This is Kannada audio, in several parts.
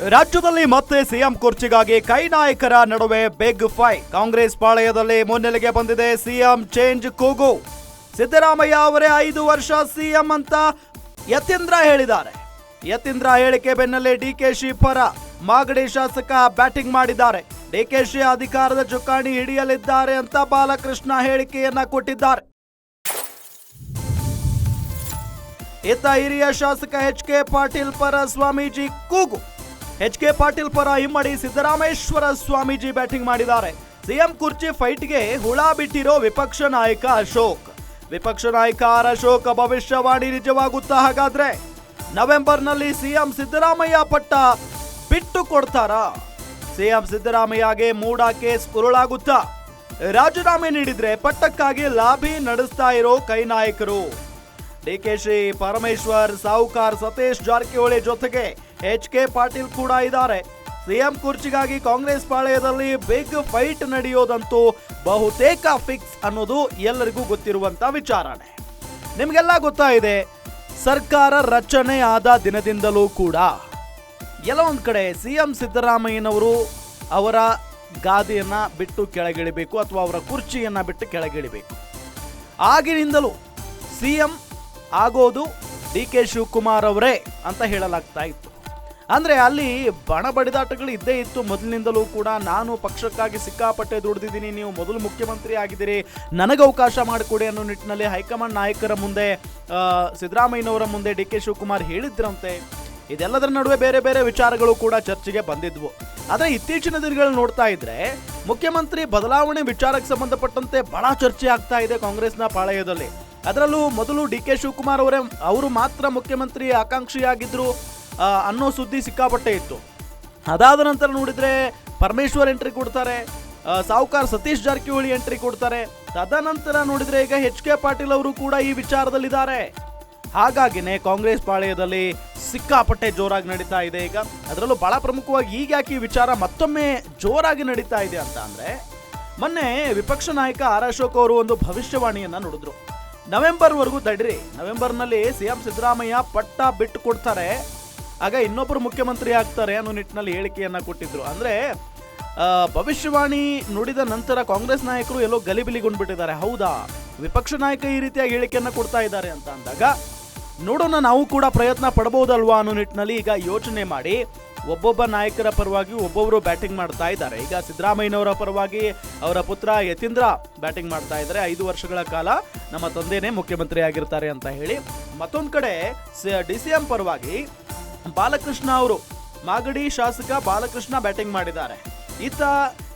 ರಾಜ್ಯದಲ್ಲಿ ಮತ್ತೆ ಸಿಎಂ ಕುರ್ಚಿಗಾಗಿ ಕೈ ನಾಯಕರ ನಡುವೆ ಬಿಗ್ ಫೈ ಕಾಂಗ್ರೆಸ್ ಪಾಳೆಯದಲ್ಲಿ ಮುನ್ನೆಲೆಗೆ ಬಂದಿದೆ ಸಿಎಂ ಚೇಂಜ್ ಕೂಗು. ಸಿದ್ದರಾಮಯ್ಯ ಅವರೇ ಐದು ವರ್ಷ ಸಿಎಂ ಅಂತ ಯತೀಂದ್ರ ಹೇಳಿದ್ದಾರೆ. ಯತೀಂದ್ರ ಹೇಳಿಕೆ ಬೆನ್ನಲ್ಲೇ ಡಿಕೆಶಿ ಪರ ಮಾಗಡಿ ಶಾಸಕ ಬ್ಯಾಟಿಂಗ್ ಮಾಡಿದ್ದಾರೆ. ಡಿಕೆಶಿ ಅಧಿಕಾರದ ಚುಕ್ಕಾಣಿ ಹಿಡಿಯಲಿದ್ದಾರೆ ಅಂತ ಬಾಲಕೃಷ್ಣ ಹೇಳಿಕೆಯನ್ನ ಕೊಟ್ಟಿದ್ದಾರೆ. ಇತ್ತ ಹಿರಿಯ ಶಾಸಕ ಎಚ್ ಕೆ ಪಾಟೀಲ್ ಪರ ಸ್ವಾಮೀಜಿ ಕೂಗು. ಎಚ್ ಕೆ ಪಾಟೀಲ್ ಪರ ಇಮ್ಮಡಿ ಸಿದ್ದರಾಮೇಶ್ವರ ಸ್ವಾಮೀಜಿ ಬ್ಯಾಟಿಂಗ್ ಮಾಡಿದ್ದಾರೆ. ಸಿಎಂ ಕುರ್ಚಿ ಫೈಟ್ಗೆ ಹುಳ ಬಿಟ್ಟಿರೋ ವಿಪಕ್ಷ ನಾಯಕ ಅಶೋಕ್. ವಿಪಕ್ಷ ನಾಯಕ ಆರ್ ಅಶೋಕ್ ಭವಿಷ್ಯವಾಣಿ ನಿಜವಾಗುತ್ತಾ ಹಾಗಾದ್ರೆ? ನವೆಂಬರ್ನಲ್ಲಿ ಸಿಎಂ ಸಿದ್ದರಾಮಯ್ಯ ಪಟ್ಟ ಬಿಟ್ಟು ಕೊಡ್ತಾರಾ? ಸಿಎಂ ಸಿದ್ದರಾಮಯ್ಯಗೆ ಮೂಡ ಕೇಸ್ ಉರುಳಾಗುತ್ತಾ? ರಾಜೀನಾಮೆ ನೀಡಿದ್ರೆ ಪಟ್ಟಕ್ಕಾಗಿ ಲಾಬಿ ನಡೆಸ್ತಾ ಇರೋ ಕೈ ನಾಯಕರು. ಡಿಕೆಶಿ ಪರಮೇಶ್ವರ್ ಸಾಹುಕಾರ್ ಸತೀಶ್ ಜಾರಕಿಹೊಳಿ ಜೊತೆಗೆ ಎಚ್ ಕೆ ಪಾಟೀಲ್ ಕೂಡ ಇದ್ದಾರೆ. ಸಿಎಂ ಕುರ್ಚಿಗಾಗಿ ಕಾಂಗ್ರೆಸ್ ಪಾಳೆಯದಲ್ಲಿ ಬಿಗ್ ಫೈಟ್ ನಡೆಯೋದಂತೂ ಬಹುತೇಕ ಫಿಕ್ಸ್ ಅನ್ನೋದು ಎಲ್ಲರಿಗೂ ಗೊತ್ತಿರುವಂತ ವಿಚಾರಣೆ. ನಿಮಗೆಲ್ಲ ಇದೆ, ಸರ್ಕಾರ ರಚನೆ ಆದ ದಿನದಿಂದಲೂ ಕೂಡ ಒಂದ್ ಕಡೆ ಸಿಎಂ ಸಿದ್ದರಾಮಯ್ಯನವರು ಅವರ ಗಾದಿಯನ್ನ ಬಿಟ್ಟು ಕೆಳಗಿಳಿಬೇಕು ಅಥವಾ ಅವರ ಕುರ್ಚಿಯನ್ನ ಬಿಟ್ಟು ಕೆಳಗಿಳಿಬೇಕು. ಆಗಿನಿಂದಲೂ ಸಿಎಂ ಆಗೋದು ಡಿ ಕೆ ಶಿವಕುಮಾರ್ ಅವರೇ ಅಂತ ಹೇಳಲಾಗ್ತಾ ಇತ್ತು. ಅಂದ್ರೆ ಅಲ್ಲಿ ಬಣ ಬಡಿದಾಟಗಳು ಇದ್ದೇ ಇತ್ತು. ಮೊದಲಿನಿಂದಲೂ ಕೂಡ ನಾನು ಪಕ್ಷಕ್ಕಾಗಿ ಸಿಕ್ಕಾಪಟ್ಟೆ ದುಡಿದಿದ್ದೀನಿ. ನೀವು ಮೊದಲು ಮುಖ್ಯಮಂತ್ರಿ ಆಗಿದ್ದೀರಿ. ನನಗೆ ಅವಕಾಶ ಮಾಡಿಕೊಡಿ ಅನ್ನೋ ನಿಟ್ಟಿನಲ್ಲಿ ಹೈಕಮಾಂಡ್ ನಾಯಕರ ಮುಂದೆ ಸಿದ್ದರಾಮಯ್ಯನವರ ಮುಂದೆ ಡಿ ಕೆ ಶಿವಕುಮಾರ್ ಹೇಳಿದ್ರಂತೆ. ಇದೆಲ್ಲದರ ನಡುವೆ ಬೇರೆ ಬೇರೆ ವಿಚಾರಗಳು ಕೂಡ ಚರ್ಚೆಗೆ ಬಂದಿದ್ವು. ಆದರೆ ಇತ್ತೀಚಿನ ದಿನಗಳು ನೋಡ್ತಾ ಇದ್ರೆ ಮುಖ್ಯಮಂತ್ರಿ ಬದಲಾವಣೆ ವಿಚಾರಕ್ಕೆ ಸಂಬಂಧಪಟ್ಟಂತೆ ಬಹಳ ಚರ್ಚೆ ಆಗ್ತಾ ಇದೆ ಕಾಂಗ್ರೆಸ್ನ ಪಾಳಯದಲ್ಲಿ. ಅದರಲ್ಲೂ ಮೊದಲು ಡಿ ಕೆ ಶಿವಕುಮಾರ್ ಅವರೇ ಅವರು ಮಾತ್ರ ಮುಖ್ಯಮಂತ್ರಿ ಆಕಾಂಕ್ಷಿಯಾಗಿದ್ರು. ಆ, ಅನ್ನೋ ಸುದ್ದಿ ಸಿಕ್ಕಾಪಟ್ಟೆ ಇತ್ತು. ಅದಾದ ನಂತರ ನೋಡಿದರೆ ಪರಮೇಶ್ವರ್ ಎಂಟ್ರಿ ಕೊಡ್ತಾರೆ ಸಾಹುಕಾರ್ ಸತೀಶ್ ಜಾರಕಿಹೊಳಿ ಎಂಟ್ರಿ ಕೊಡ್ತಾರೆ. ತದನಂತರ ನೋಡಿದರೆ ಈಗ ಎಚ್ ಕೆ ಪಾಟೀಲ್ ಅವರು ಕೂಡ ಈ ವಿಚಾರದಲ್ಲಿದ್ದಾರೆ. ಹಾಗಾಗಿನೇ ಕಾಂಗ್ರೆಸ್ ಪಾಳೆಯದಲ್ಲಿ ಸಿಕ್ಕಾಪಟ್ಟೆ ಜೋರಾಗಿ ನಡೀತಾ ಇದೆ ಈಗ. ಅದರಲ್ಲೂ ಬಹಳ ಪ್ರಮುಖವಾಗಿ ಈಗ ಯಾಕೆ ಈ ವಿಚಾರ ಮತ್ತೊಮ್ಮೆ ಜೋರಾಗಿ ನಡೀತಾ ಇದೆ ಅಂತ ಅಂದರೆ, ಮೊನ್ನೆ ವಿಪಕ್ಷ ನಾಯಕ ಆರ್ ಅಶೋಕ್ ಅವರು ಒಂದು ಭವಿಷ್ಯವಾಣಿಯನ್ನು ನೋಡಿದ್ರು. ನವೆಂಬರ್ವರೆಗೂ ನವೆಂಬರ್ನಲ್ಲಿ ನವೆಂಬರ್ನಲ್ಲಿ ಸಿಎಂ ಸಿದ್ದರಾಮಯ್ಯ ಪಟ್ಟ ಬಿಟ್ಟು ಕೊಡ್ತಾರೆ. ಆಗ ಇನ್ನೊಬ್ಬರು ಮುಖ್ಯಮಂತ್ರಿ ಆಗ್ತಾರೆ ಅನ್ನೋ ನಿಟ್ಟಿನಲ್ಲಿ ಹೇಳಿಕೆಯನ್ನ ಕೊಟ್ಟಿದ್ರು. ಅಂದ್ರೆ ಭವಿಷ್ಯವಾಣಿ ನುಡಿದ ನಂತರ ಕಾಂಗ್ರೆಸ್ ನಾಯಕರು ಎಲ್ಲೋ ಗಲಿಬಿಲಿಗೊಂಡ್ಬಿಟ್ಟಿದ್ದಾರೆ. ಹೌದಾ? ವಿಪಕ್ಷ ನಾಯಕ ಈ ರೀತಿಯಾಗಿ ಹೇಳಿಕೆಯನ್ನ ಕೊಡ್ತಾ ಇದ್ದಾರೆ ಅಂತ ಅಂದಾಗ, ನೋಡೋಣ ನಾವು ಕೂಡ ಪ್ರಯತ್ನ ಪಡಬಹುದಲ್ವಾ ಅನ್ನೋ ನಿಟ್ಟಿನಲ್ಲಿ ಈಗ ಯೋಚನೆ ಮಾಡಿ, ಒಬ್ಬೊಬ್ಬ ನಾಯಕರ ಪರವಾಗಿ ಒಬ್ಬೊಬ್ಬರು ಬ್ಯಾಟಿಂಗ್ ಮಾಡ್ತಾ ಇದ್ದಾರೆ. ಈಗ ಸಿದ್ದರಾಮಯ್ಯನವರ ಪರವಾಗಿ ಅವರ ಪುತ್ರ ಯತೀಂದ್ರ ಬ್ಯಾಟಿಂಗ್ ಮಾಡ್ತಾ ಇದ್ದಾರೆ. ಐದು ವರ್ಷಗಳ ಕಾಲ ನಮ್ಮ ತಂದೆನೇ ಮುಖ್ಯಮಂತ್ರಿ ಆಗಿರ್ತಾರೆ ಅಂತ ಹೇಳಿ. ಮತ್ತೊಂದು ಕಡೆ ಡಿ ಸಿ ಎಂ ಪರವಾಗಿ ಬಾಲಕೃಷ್ಣ ಅವರು ಮಾಗಡಿ ಶಾಸಕ ಬಾಲಕೃಷ್ಣ ಬ್ಯಾಟಿಂಗ್ ಮಾಡಿದ್ದಾರೆ. ಇತ್ತ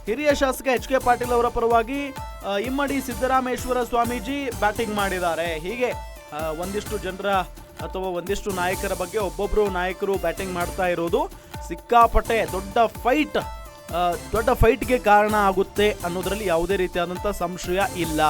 ಹಿರಿಯ ಶಾಸಕ ಎಚ್ ಕೆ ಪಾಟೀಲ್ ಅವರ ಪರವಾಗಿ ಇಮ್ಮಡಿ ಸಿದ್ದರಾಮೇಶ್ವರ ಸ್ವಾಮೀಜಿ ಬ್ಯಾಟಿಂಗ್ ಮಾಡಿದ್ದಾರೆ. ಹೀಗೆ ಒಂದಿಷ್ಟು ಜನರ ಅಥವಾ ಒಂದಿಷ್ಟು ನಾಯಕರ ಬಗ್ಗೆ ಒಬ್ಬೊಬ್ಬರು ನಾಯಕರು ಬ್ಯಾಟಿಂಗ್ ಮಾಡ್ತಾ ಇರೋದು ಸಿಕ್ಕಾಪಟ್ಟೆ ದೊಡ್ಡ ಫೈಟ್ ದೊಡ್ಡ ಫೈಟ್ಗೆ ಕಾರಣ ಆಗುತ್ತೆ ಅನ್ನೋದರಲ್ಲಿ ಯಾವುದೇ ರೀತಿಯಾದಂಥ ಸಂಶಯ ಇಲ್ಲ.